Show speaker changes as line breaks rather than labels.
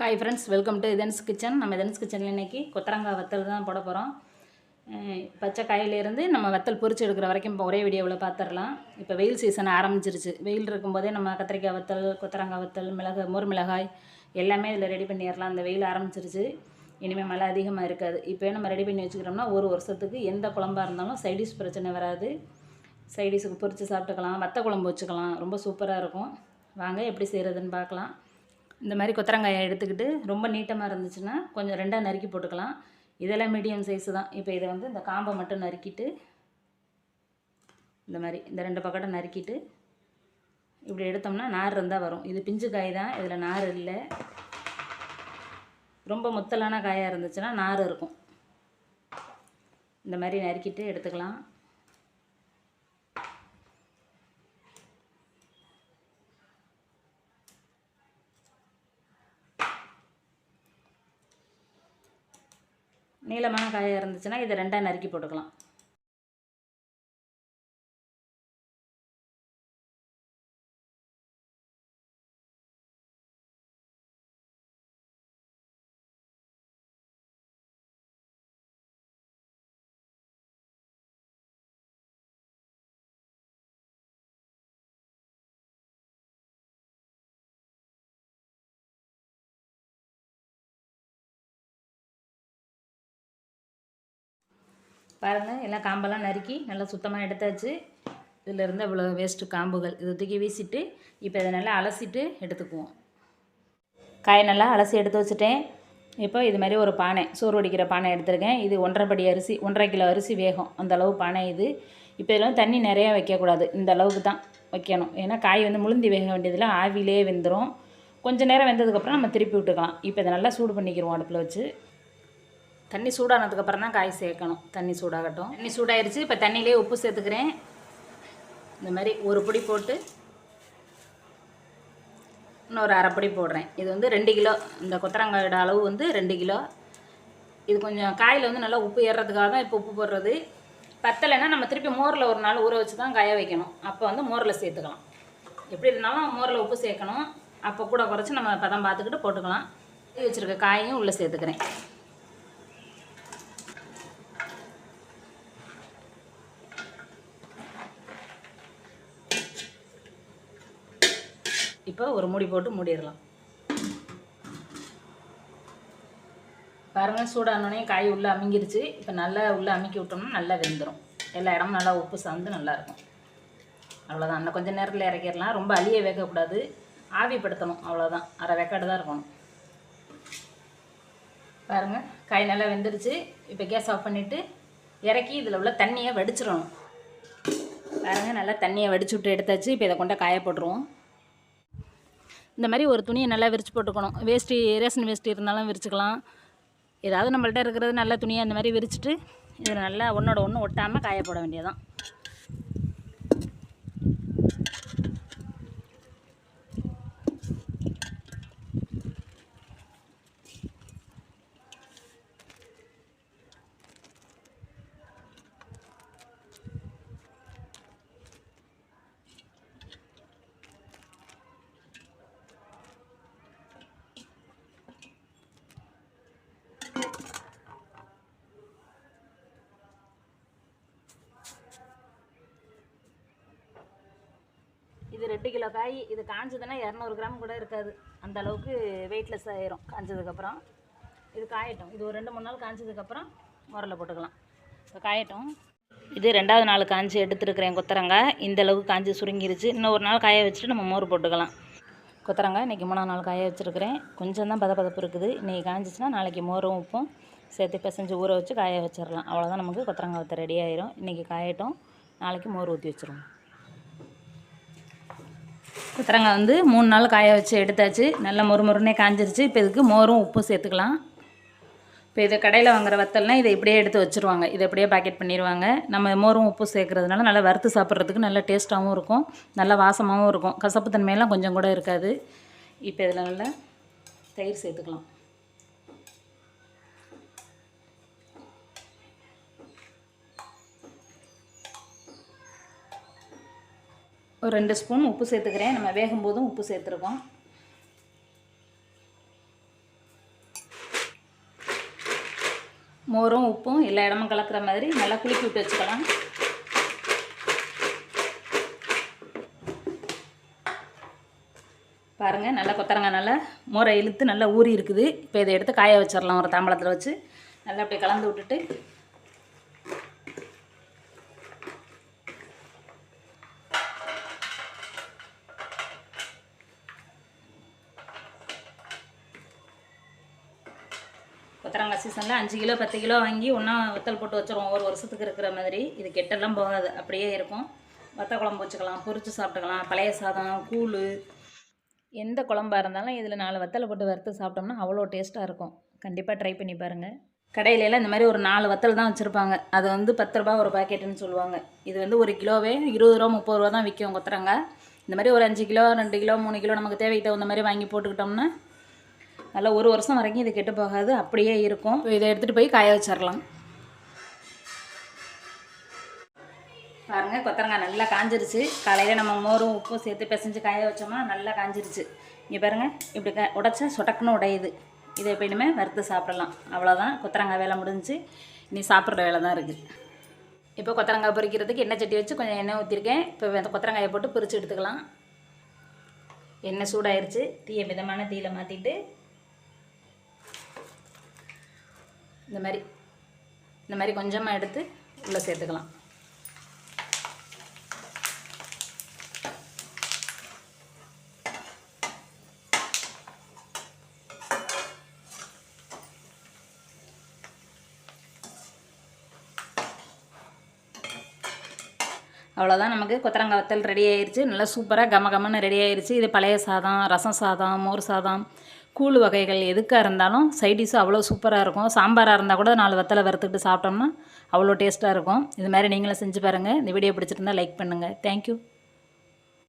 Hi friends welcome to Idhan's kitchen நம்ம இதன்ஸ் கிச்சனில் இன்னைக்கு கொத்தரங்காய் வத்தல் தான் போட போகிறோம் பச்சை காயிலேருந்து நம்ம வத்தல் பொறிச்சு எடுக்கிற வரைக்கும் இப்போ ஒரே வீடியோவில் பார்த்துடலாம் இப்போ வெயில் சீசன் ஆரம்பிச்சிருச்சு. வெயில் இருக்கும்போதே நம்ம கத்திரிக்காய் வத்தல் கொத்தரங்காய் வத்தல் மிளகு மோர் மிளகாய் எல்லாமே இதில் ரெடி பண்ணிடலாம் அந்த வெயில் ஆரம்பிச்சிருச்சு. இனிமேல் மழை அதிகமாக இருக்காது. இப்போயே நம்ம ரெடி பண்ணி வச்சுக்கிறோம்னா ஒரு வருஷத்துக்கு எந்த குழம்பாக இருந்தாலும் சைடிஷ் பிரச்சனை வராது. சைடிஷுக்கு பொறிச்சு சாப்பிட்டுக்கலாம். வத்த குழம்பு வச்சுக்கலாம். ரொம்ப சூப்பராக இருக்கும். வாங்க எப்படி செய்கிறதுன்னு பார்க்கலாம் இந்த மாதிரி கொத்தரங்காயை எடுத்துக்கிட்டு ரொம்ப நீட்டமாக இருந்துச்சுன்னா கொஞ்சம் ரெண்டாக நறுக்கி போட்டுக்கலாம். இதெல்லாம் மீடியம் சைஸு தான். இப்போ இதை வந்து இந்த காம்பை மட்டும் நறுக்கிட்டு இந்த மாதிரி இந்த ரெண்டு பக்கத்தை நறுக்கிட்டு இப்படி எடுத்தோம்னா நார் இருந்தால் வரும். இது பிஞ்சு காய் தான். இதில் நார் இல்லை. ரொம்ப முத்தலான காயாக இருந்துச்சுன்னா நார் இருக்கும். இந்த மாதிரி நறுக்கிட்டு எடுத்துக்கலாம். நீளமான காயாக இருந்துச்சுன்னா இதை ரெண்டாக நறுக்கி போட்டுக்கலாம். பாருங்கள் எல்லாம் காம்பெல்லாம் நறுக்கி நல்லா சுத்தமாக எடுத்தாச்சு. இதில் இருந்து அவ்வளோ வேஸ்ட்டு காம்புகள். இதை தூக்கி வீசிட்டு இப்போ இதை நல்லா அலசிட்டு எடுத்துக்குவோம். காயை நல்லா அலசி எடுத்து வச்சுட்டேன். இப்போ இது மாதிரி ஒரு பானை சோறு வடிக்கிற பானை எடுத்திருக்கேன். இது ஒன்றரை படி அரிசி ஒன்றரை கிலோ அரிசி வேகும். அந்த அளவு பானை இது. இப்போ இதில் தண்ணி நிறையா வைக்கக்கூடாது. இந்த அளவுக்கு தான் வைக்கணும். ஏன்னா காய் வந்து முழுந்தி வேக வேண்டியதில் ஆவிலே வெந்துடும் கொஞ்சம் நேரம் வெந்ததுக்கப்புறம் நம்ம திருப்பி விட்டுக்கலாம். இப்போ இதை நல்லா சூடு பண்ணிக்கிறோம் அடுப்பில் வச்சு. தண்ணி சூடானதுக்கப்புறம் தான் காய் சேர்க்கணும். தண்ணி சூடாகட்டும். தண்ணி சூடாயிருச்சு. இப்போ தண்ணியிலே உப்பு சேர்த்துக்கிறேன். இந்த மாதிரி ஒரு பொடி போட்டு இன்னொரு அரைப்பொடி போடுறேன். இது வந்து ரெண்டு கிலோ. இந்த கொத்தரங்காயோட அளவு வந்து ரெண்டு கிலோ. இது கொஞ்சம் காயில் வந்து நல்லா உப்பு ஏறுறதுக்காக தான் இப்போ உப்பு போடுறது. பத்தலைன்னா நம்ம திருப்பி மோரில் ஒரு நாள் ஊற வச்சு தான் காய வைக்கணும். அப்போ வந்து மோரில் சேர்த்துக்கலாம். எப்படி இருந்தாலும் மோரில் உப்பு சேர்க்கணும். அப்போ கூட குறைச்சி நம்ம பதம் பார்த்துக்கிட்டு போட்டுக்கலாம். வச்சுருக்க காயையும் உள்ளே சேர்த்துக்கிறேன். இப்போ ஒரு மூடி போட்டு மூடிடலாம். பாருங்கள் சூடானோடனே காய் உள்ளே அமுங்கிருச்சு. இப்போ நல்லா உள்ளே அமுக்கி விட்டோம்னா நல்லா வெந்துடும் எல்லா இடமும் நல்லா உப்பு சார்ந்து நல்லாயிருக்கும் அவ்வளோதான் இன்னும் கொஞ்சம் நேரத்தில் இறக்கிடலாம். ரொம்ப அழிய வைக்கக்கூடாது. ஆவிப்படுத்தணும். அவ்வளோதான் அரை வெக்காடு தான் இருக்கணும். பாருங்கள் காய் நல்லா வெந்துருச்சு. இப்போ கேஸ் ஆஃப் பண்ணிவிட்டு இறக்கி இதில் உள்ள தண்ணியை வடிச்சிடணும். பாருங்கள் நல்லா தண்ணியை வடிச்சு விட்டு எடுத்தாச்சு. இப்போ இதை கொண்டா காய போட்டுருவோம். இந்த மாதிரி ஒரு துணியை நல்லா விரித்து போட்டுக்கணும். வேஷ்டி ரேஷன் வேஷ்டி இருந்தாலும் விரிச்சுக்கலாம். ஏதாவது நம்மள்ட்ட இருக்கிறது நல்ல துணியை அந்த மாதிரி விரிச்சிட்டு இதில் நல்லா ஒன்றோட ஒன்று ஒட்டாமல் காய போட வேண்டியதான் இது ரெண்டு கிலோ காய் இது காஞ்சதுன்னா இரநூறு கிராம் கூட இருக்காது. அந்த அளவுக்கு வெயிட்லெஸ் ஆயிரும். காஞ்சதுக்கப்புறம் இது காயட்டும். இது ஒரு ரெண்டு மூணு நாள் காஞ்சதுக்கப்புறம் முரலில் போட்டுக்கலாம். இப்போ காயட்டும். இது ரெண்டாவது நாள் காஞ்சி எடுத்துருக்கிறேன் கொத்தரங்காய். இந்த அளவுக்கு காஞ்சி சுருங்கிருச்சு. இன்னும் ஒரு நாள் காய வச்சுட்டு நம்ம மோர் போட்டுக்கலாம். கொத்தரங்காய் இன்றைக்கி மூணாம் நாள் காய வச்சுருக்கிறேன். கொஞ்சம் தான் பதப்பதப்பு இருக்குது. இன்றைக்கி காஞ்சிச்சுன்னா நாளைக்கு மோரும் உப்பும் சேர்த்து பிசைஞ்சு ஊற வச்சு காய வச்சிடலாம். அவ்வளோதான் நமக்கு கொத்தரங்காய் வத்த ரெடி ஆயிரும். இன்றைக்கி காயட்டும். நாளைக்கு மோர் ஊற்றி வச்சுருவோம். கொத்தரங்காய் வந்து மூணு நாள் காய வச்சு எடுத்தாச்சு. நல்லா மொறுமொறுனே காஞ்சிருச்சு. இப்போ இதுக்கு மோரும் உப்பும் சேர்த்துக்கலாம். இப்போ இதை கடையில் வாங்குற வத்தல்னால் இதை இப்படியே எடுத்து வச்சுருவாங்க. இதை அப்படியே பாக்கெட் பண்ணிடுவாங்க நம்ம மோரும் உப்பு சேர்க்குறதுனால நல்லா வறுத்து சாப்பிட்றதுக்கு நல்லா டேஸ்ட்டாகவும் இருக்கும். நல்லா வாசமாகவும் இருக்கும். கசப்பு தன்மையெல்லாம் கொஞ்சம் கூட இருக்காது. இப்போ இதில் நல்லா தயிர் சேர்த்துக்கலாம். ஒரு ரெண்டு ஸ்பூன் உப்பு சேர்த்துக்கிறேன். நம்ம வேகும்போதும் உப்பு சேர்த்துருக்கோம். மோரும் உப்பும் எல்லா இடமும் கலக்கிற மாதிரி நல்லா குலுக்கி விட்டு வச்சுக்கலாம். பாருங்கள் நல்லா கொத்தரங்காய் நல்லா மோரை இழுத்து நல்லா ஊறி இருக்குது. இப்போ இதை எடுத்து காய வச்சிடலாம் ஒரு தாம்பளத்தில் வச்சு. நல்லா அப்படியே கலந்து விட்டுட்டு கொத்தரங்காய் சீசனில் அஞ்சு கிலோ பத்து கிலோ வாங்கி ஒன்றா வத்தல் போட்டு வச்சுருவோம். ஒரு வருஷத்துக்கு இருக்கிற மாதிரி. இது கெட்டெல்லாம் போகாது. அப்படியே இருக்கும். வத்த குழம்பு வச்சுக்கலாம் பொரித்து சாப்பிட்டுக்கலாம் பழைய சாதம் கூழ். எந்த குழம்பாக இருந்தாலும் இதில் நாலு வத்தலை போட்டு வறுத்து சாப்பிட்டோம்னா அவ்வளோ டேஸ்ட்டாக இருக்கும். கண்டிப்பாக ட்ரை பண்ணி பாருங்கள் கடையிலலாம் இந்த மாதிரி ஒரு நாலு வத்தல் தான் வச்சுருப்பாங்க. அது வந்து பத்து ரூபா ஒரு பாக்கெட்டுன்னு சொல்லுவாங்க. இது வந்து ஒரு கிலோவே இருபது ரூபா முப்பது ரூபா தான் விற்கும் கொத்தரங்காய் இந்த மாதிரி ஒரு அஞ்சு கிலோ ரெண்டு கிலோ மூணு கிலோ நமக்கு தேவைக்கு தகுந்த மாதிரி வாங்கி போட்டுக்கிட்டோம்னா நல்லா ஒரு வருஷம் வரைக்கும் இது கெட்டு போகாது அப்படியே இருக்கும். இதை எடுத்துகிட்டு போய் காய வச்சிடலாம் பாருங்கள் கொத்தரங்காய் நல்லா காஞ்சிருச்சு. காலையில் நம்ம மோரும் உப்பும் சேர்த்து பிசைஞ்சு காய வச்சோம்னா நல்லா காஞ்சிருச்சு. இங்கே பாருங்கள் இப்படி க உடச்சா சொடக்குன்னு உடையுது. இதை இப்போ இனிமேல் வறுத்து சாப்பிடலாம். அவ்வளோதான் கொத்தரங்காய் வேலை முடிஞ்சுச்சு இனி சாப்பிட்ற வேலை தான் இருக்குது இப்போ கொத்தரங்காய் பொரிக்கிறதுக்கு எண்ணெய் சட்டி வச்சு கொஞ்சம் எண்ணெய் ஊற்றிருக்கேன் இப்போ அந்த கொத்தரங்காயை போட்டு பொரிச்சு எடுத்துக்கலாம். எண்ணெய் சூடாயிருச்சு. தீயை மிதமான தீயில் மாற்றிட்டு இந்த மாதிரி இந்த மாதிரி கொஞ்சமாக எடுத்து உள்ளே சேர்த்துக்கலாம். அவ்வளோதான் நமக்கு கொத்தரங்காய் வத்தல் ரெடி ஆயிடுச்சு நல்லா சூப்பராக கம கமன்னு ரெடி ஆயிடுச்சு இது பழைய சாதம் ரசம் சாதம் மோர் சாதம் கூழ் வகைகள் எதுக்காக இருந்தாலும் சைடிஷும் அவ்வளோ சூப்பராக இருக்கும். சாம்பாராக இருந்தால் கூட நாலு வத்தலை வறுத்துக்கிட்டு சாப்பிட்டோம்னா அவ்வளோ டேஸ்ட்டாக இருக்கும். இது மாதிரி நீங்களும் செஞ்சு பாருங்கள் இந்த வீடியோ பிடிச்சிருந்தா லைக் பண்ணுங்கள் தேங்க்யூ